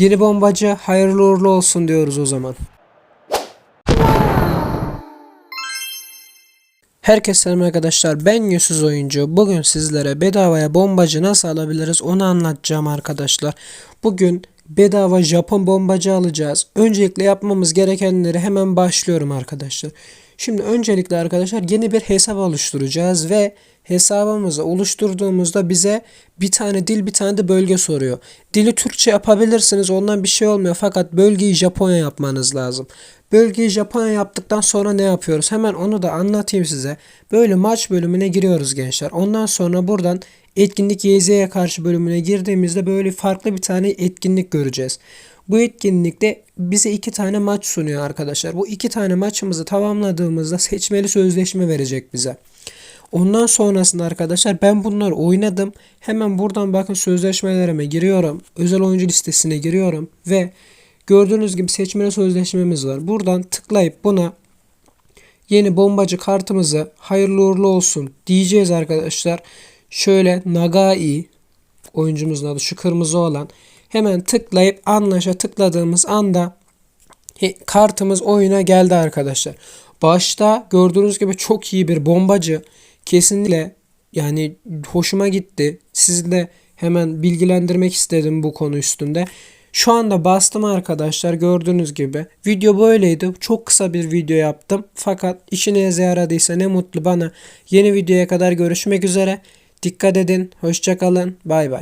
Yeni bombacı hayırlı uğurlu olsun diyoruz o zaman. Herkese selam arkadaşlar ben Yusuz Oyuncu. Bugün sizlere bedavaya bombacı nasıl alabiliriz onu anlatacağım arkadaşlar. Bugün bedava Japon bombacı alacağız. Öncelikle yapmamız gerekenleri hemen başlıyorum arkadaşlar. Şimdi öncelikle arkadaşlar yeni bir hesap oluşturacağız ve hesabımızı oluşturduğumuzda bize bir tane dil bir tane de bölge soruyor. Dili Türkçe yapabilirsiniz ondan bir şey olmuyor fakat bölgeyi Japonya yapmanız lazım. Bölgeyi Japonya yaptıktan sonra ne yapıyoruz? Hemen onu da anlatayım size. Böyle maç bölümüne giriyoruz gençler. Ondan sonra buradan etkinlik YZ'ye karşı bölümüne girdiğimizde böyle farklı bir tane etkinlik göreceğiz. Bu etkinlikte bize iki tane maç sunuyor arkadaşlar. Bu iki tane maçımızı tamamladığımızda seçmeli sözleşme verecek bize. Ondan sonrasında arkadaşlar ben bunları oynadım. Hemen buradan bakın sözleşmelerime giriyorum. Özel oyuncu listesine giriyorum ve gördüğünüz gibi seçmeli sözleşmemiz var. Buradan tıklayıp buna yeni bombacı kartımızı hayırlı uğurlu olsun diyeceğiz arkadaşlar. Şöyle Nagai oyuncumuzun adı şu kırmızı olan hemen tıklayıp anlaşa tıkladığımız anda kartımız oyuna geldi arkadaşlar. Başta gördüğünüz gibi çok iyi bir bombacı. Kesinlikle yani hoşuma gitti. Sizi de hemen bilgilendirmek istedim bu konu üstünde. Şu anda bastım arkadaşlar gördüğünüz gibi. Video böyleydi. Çok kısa bir video yaptım. Fakat işinize yaradıysa ne mutlu bana. Yeni videoya kadar görüşmek üzere. Dikkat edin. Hoşçakalın. Bay bay.